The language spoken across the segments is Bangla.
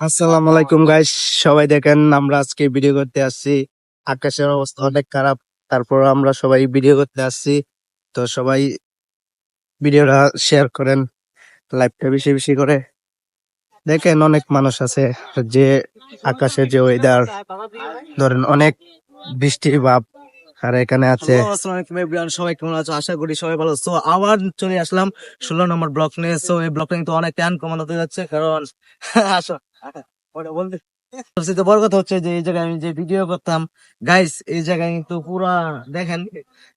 আসসালামু আলাইকুম গাইস সবাই দেখেন আমরা আজকে ভিডিও করতে আসছি। আকাশের অবস্থা অনেক খারাপ, তারপর আমরা সবাই ভিডিও করতে আসছি। তো সবাই ভিডিওটা শেয়ার করেন লাইভটা বেশি বেশি করে। দেখেন অনেক মানুষ আছে, যে আকাশের যে ওয়েদার ধরেন অনেক বৃষ্টির ভাব। আর এখানে আছে সবাই কেমন আছো? আশা করি সবাই ভালো সো আবার চলে আসলাম ষোলো নম্বর ব্লক নিয়ে। সো এই কিন্তু অনেক টান কমানো যাচ্ছে, কারণ আসো বলতে সবচেয়ে বড় কথা হচ্ছে যে এই জায়গায় আমি যে ভিডিও করতাম গাইস এই জায়গায় কিন্তু দেখেন,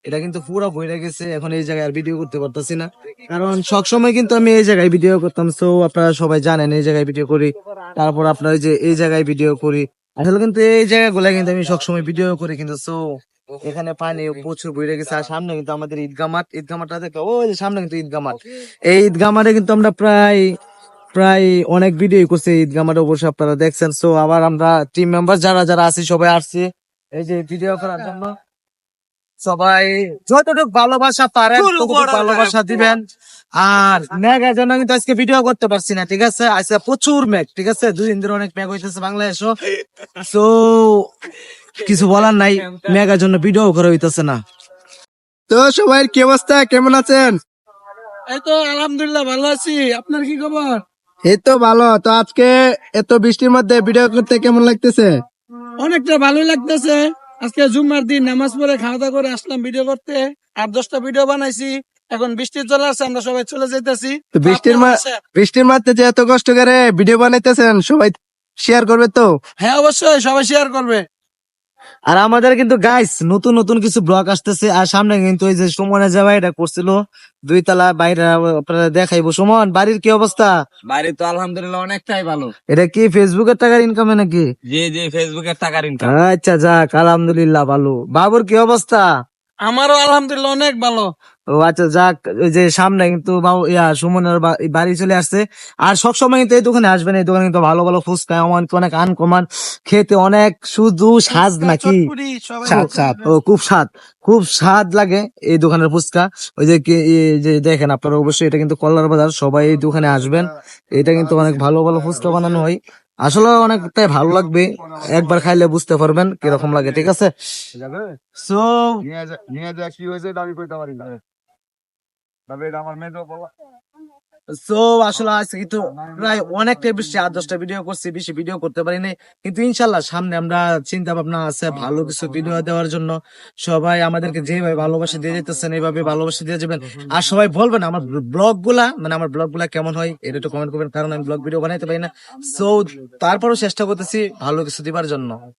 এটা কিন্তু পুরা বইরে গেছে, এখন এই জায়গায় আর ভিডিও করতে পারতেছি না। কারণ সবসময় কিন্তু আমি এই জায়গায় ভিডিও করতাম সো আপনারা সবাই জানেন এই জায়গায় ভিডিও করি, তারপর আপনার যে এই জায়গায় ভিডিও করি। আসলে কিন্তু এই জায়গাগুলো কিন্তু আমি সবসময় ভিডিও করি কিন্তু সো এখানে পানি প্রচুর বইরে গেছে। আর সামনে কিন্তু আমাদের ঈদগা মাঠ। ঈদগা মাঠটা দেখো ওই যে সামনে কিন্তু ঈদগা মাঠ। এই ঈদগা মাঠে কিন্তু আমরা প্রায় প্রায় অনেক ভিডিও করছি ঈদগা মাঠে অবশ্যই আপনারা দেখছেন। সো আবার আমরা টিম মেম্বার যারা যারা আছি সবাই আসছি এই যে ভিডিও করার জন্য। সবাই যতটুকু ভালোবাসা পারেন ভালোবাসা দিবেন। আর মেঘের জন্য কিন্তু আজকে ভিডিও করতে পারছি না ঠিক আছে? আজকে প্রচুর মেঘ ঠিক আছে? দুই দিন ধরে অনেক মেঘ হইতেছে বাংলাদেশও। তো কিছু বলার নাই মেঘার জন্য ভিডিও করা হইতেছে না। তো সবাই কি অবস্থা? কেমন আছেন? এই তো আলহামদুলিল্লাহ ভালো আছি। আপনার কি খবর? এই তো ভালো। তো আজকে এত বৃষ্টির মধ্যে ভিডিও করতে কেমন লাগতেছে? অনেকটা ভালোই লাগতেছে। আজকে জুম্মার দিন নামাজ পড়ে খাওয়া দাওয়া করে আসলাম ভিডিও করতে। আট দশটা ভিডিও বানাইছি। এখন বৃষ্টি চলে আসছে আমরা সবাই চলে যাইতেছি। বৃষ্টির বৃষ্টির মধ্যে যে এত কষ্ট করে ভিডিও বানাইতেছেন সবাই শেয়ার করবে তো? হ্যাঁ অবশ্যই সবাই শেয়ার করবে। আর আমাদের কিন্তু গাইস নতুন নতুন কিছু ব্লগ আসতেছে। আর সামনে কিন্তু ওই যে সুমনে যে এটা করছিল দুই তালা বাইরে আপনারা দেখাইবো। সুমন বাড়ির কি অবস্থা? বাড়ি তো আলহামদুলিল্লাহ অনেকটাই ভালো। এটা কি ফেসবুকের টাকার ইনকাম নাকি? জি জি ফেসবুকের টাকার ইনকাম আচ্ছা যাক আলহামদুলিল্লাহ ভালো। বাবুর কি অবস্থা? আমারও আলহামদুলিল্লাহ অনেক ভালো। ও আচ্ছা যাক ওই যে সামনে কিন্তু ইয়া সুমনের বাড়ি চলে আসছে। আর সবসময় কিন্তু এই দোকানে আসবেন এই দোকানে কিন্তু ভালো ভালো ফুচকা অমান অনেক আনকমান খেতে অনেক শুধু স্বাদ নাকি? স্বাদ, স্বাদ। ও খুব স্বাদ খুব স্বাদ লাগে এই দোকানের ফুচকা। ওই যে যে দেখেন আপনারা অবশ্যই এটা কিন্তু কল্লার বাজার সবাই এই দোকানে আসবেন। এটা কিন্তু অনেক ভালো ভালো ফুচকা বানানো হয়। আসলে অনেকটাই ভালো লাগবে একবার খাইলে বুঝতে পারবেন কীরকম লাগে ঠিক আছে? আমরা সবাই আমাদেরকে ভালোবাসা দিয়ে এইভাবে ভালোবাসা দিয়ে আর সবাই আমার ব্লগগুলা মানে আমার ব্লগগুলা কেমন হয়, এটা কমেন্ট করবেন, কারণ আমি ব্লগ ভিডিও বানাইতে পারি না। সো তারপরও চেষ্টা করতেছি ভালো কিছু দিবার জন্য।